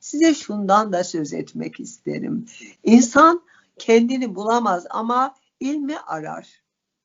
size şundan da söz etmek isterim. İnsan kendini bulamaz ama ilmi arar.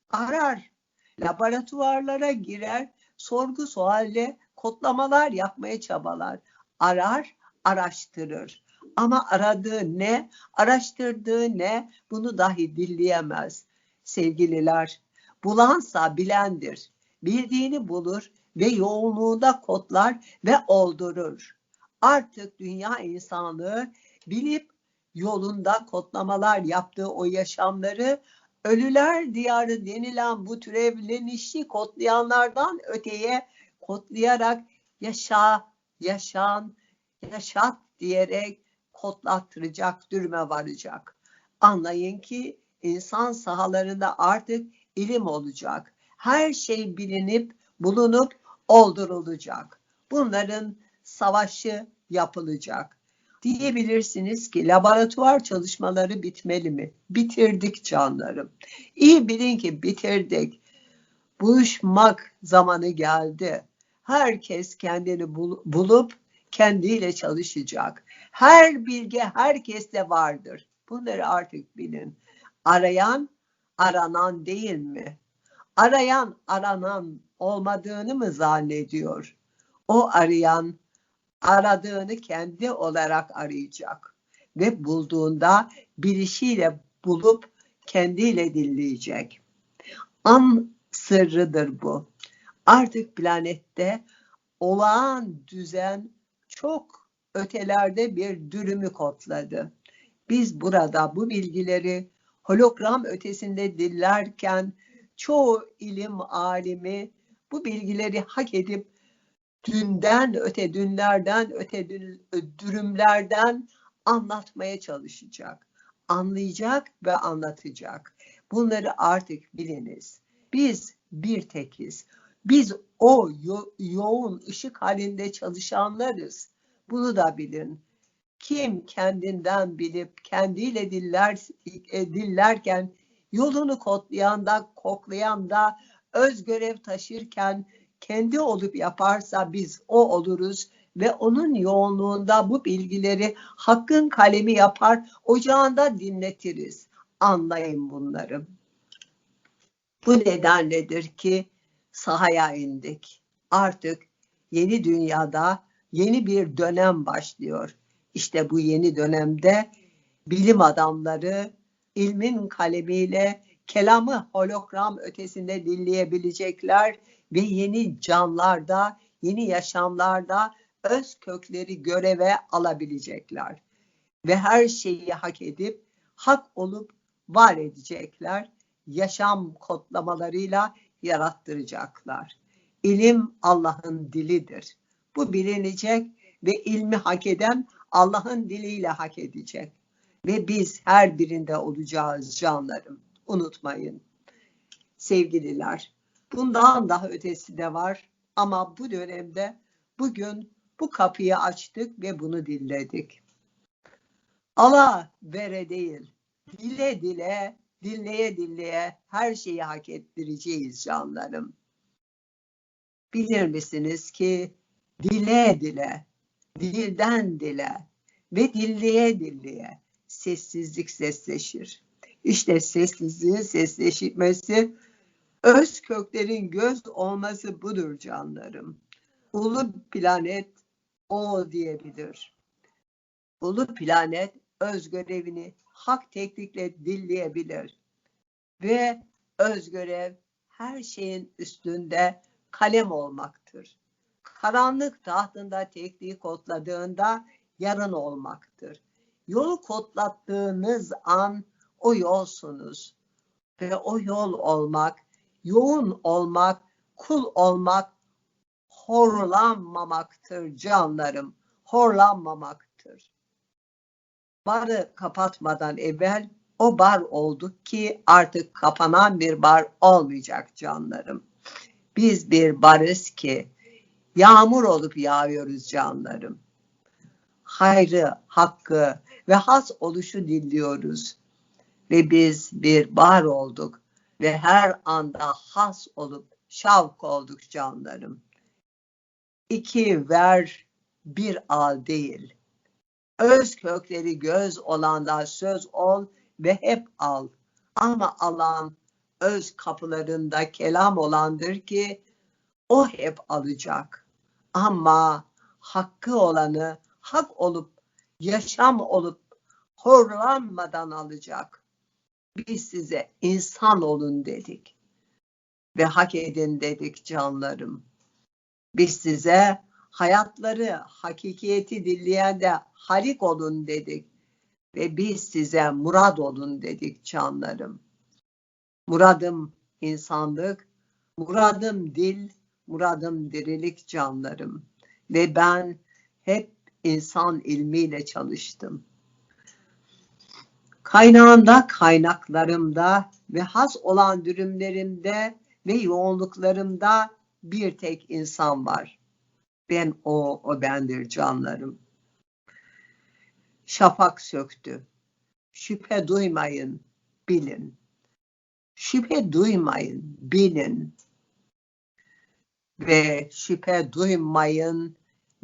Arar. Laboratuvarlara girer, sorgu sualle kodlamalar yapmaya çabalar. Arar, araştırır. Ama aradığı ne, araştırdığı ne bunu dahi dilleyemez. Sevgililer, bulansa bilendir. Bildiğini bulur ve yoğunluğunda kodlar ve oldurur. Artık dünya insanlığı bilip yolunda kodlamalar yaptığı o yaşamları ölüler diyarı denilen bu türevlenişi kodlayanlardan öteye kodlayarak yaşa, yaşan, yaşat diyerek kodlattıracak dürüme varacak. Anlayın ki insan sahalarında artık ilim olacak. Her şey bilinip bulunup oldurulacak. Bunların savaşı yapılacak. Diyebilirsiniz ki laboratuvar çalışmaları bitmeli mi? Bitirdik canlarım. İyi bilin ki bitirdik. Buluşmak zamanı geldi. Herkes kendini bul- bulup kendiyle çalışacak. Her bilgi herkeste vardır. Bunları artık bilin. Arayan aranan değil mi? Arayan aranan olmadığını mı zannediyor? O arayan aradığını kendi olarak arayacak ve bulduğunda bilişiyle bulup kendiyle dinleyecek. An sırrıdır bu. Artık planette olağan düzen çok ötelerde bir dürümü kodladı. Biz burada bu bilgileri hologram ötesinde dillerken çoğu ilim alimi bu bilgileri hak edip dünden öte dünlerden öte dün- dürümlerden anlatmaya çalışacak. Anlayacak ve anlatacak. Bunları artık biliniz. Biz bir tekiz. Biz o yo- yoğun ışık halinde çalışanlarız. Bunu da bilin. Kim kendinden bilip kendiyle diller e, dillerken yolunu kodlayan da koklayan da öz görev taşırken kendi olup yaparsa biz o oluruz ve onun yoğunluğunda bu bilgileri hakkın kalemi yapar ocağında dinletiriz. Anlayın bunları. Bu nedenledir ki sahaya indik. Artık yeni dünyada yeni bir dönem başlıyor. İşte bu yeni dönemde bilim adamları ilmin kalemiyle kelamı hologram ötesinde dinleyebilecekler ve yeni canlarda, yeni yaşamlarda öz kökleri göreve alabilecekler. Ve her şeyi hak edip hak olup var edecekler. Yaşam kodlamalarıyla yarattıracaklar. İlim Allah'ın dilidir. Bu bilinecek ve ilmi hak eden Allah'ın diliyle hak edecek. Ve biz her birinde olacağız canlarım. Unutmayın. Sevgililer, bundan daha ötesi de var ama bu dönemde bugün bu kapıyı açtık ve bunu dinledik. Allah vere değil, dile dile, dinleye dinleye her şeyi hak ettireceğiz canlarım. Bilir misiniz ki dile dile, dilden dile ve dilleye dilleye sessizlik sesleşir. İşte sessizliğin sesleşmesi, öz köklerin göz olması budur canlarım. Ulu planet o diyebilir. Ulu planet öz görevini hak teknikle dilleyebilir. Ve öz görev her şeyin üstünde kalem olmaktır. Karanlık tahtında tekniği kodladığında yarın olmaktır. Yolu kodlattığınız an o yolsunuz. Ve o yol olmak, yoğun olmak, kul olmak, horlanmamaktır canlarım. Horlanmamaktır. Barı kapatmadan evvel o bar olduk ki artık kapanan bir bar olmayacak canlarım. Biz bir barız ki yağmur olup yağıyoruz canlarım. Hayrı, hakkı ve has oluşu diliyoruz. Ve biz bir bar olduk ve her anda has olup şavk olduk canlarım. İki ver bir al değil. Öz kökleri göz olanlar söz ol ve hep al. Ama alan öz kapılarında kelam olandır ki o hep alacak. Ama hakkı olanı hak olup yaşam olup horlanmadan alacak. Biz size insan olun dedik ve hak edin dedik canlarım. Biz size hayatları, hakikiyeti dinleyen de halik olun dedik ve biz size murad olun dedik canlarım. Muradım insanlık, muradım dil, muradım dirilik canlarım. Ve ben hep insan ilmiyle çalıştım. Kaynağında, kaynaklarımda ve has olan dürümlerimde ve yoğunluklarımda bir tek insan var. Ben o, o bendir canlarım. Şafak söktü. Şüphe duymayın, bilin. Şüphe duymayın, bilin. Ve şüphe duymayın,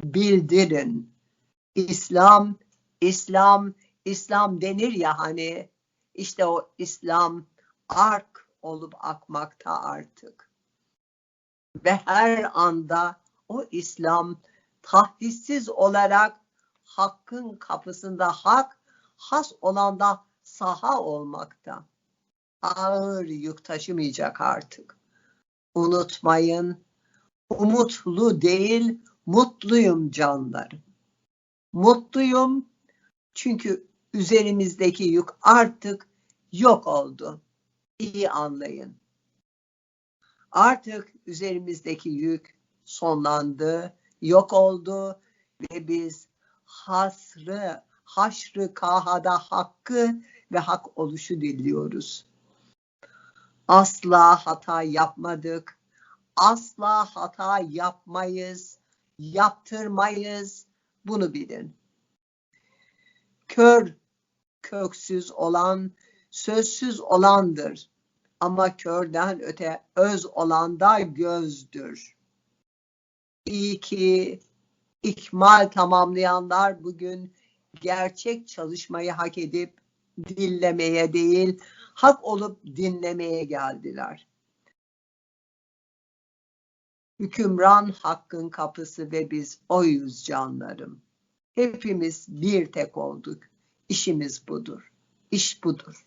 bildirin. İslam, İslam, İslam denir ya hani işte o İslam ark olup akmakta artık. Ve her anda o İslam tahdissiz olarak hakkın kapısında hak, has olanda saha olmakta. Ağır yük taşımayacak artık. Unutmayın, umutlu değil, mutluyum canlarım. Mutluyum çünkü üzerimizdeki yük artık yok oldu. İyi anlayın. Artık üzerimizdeki yük sonlandı, yok oldu ve biz hasrı, haşrı kahada hakkı ve hak oluşu diliyoruz. Asla hata yapmadık. Asla hata yapmayız, yaptırmayız. Bunu bilin. Kör, köksüz olan, sözsüz olandır. Ama körden öte öz olan da gözdür. İyi ki ikmal tamamlayanlar bugün gerçek çalışmayı hak edip dinlemeye değil, hak olup dinlemeye geldiler. Hükümran hakkın kapısı ve biz oyuz canlarım. Hepimiz bir tek olduk. İşimiz budur. İş budur.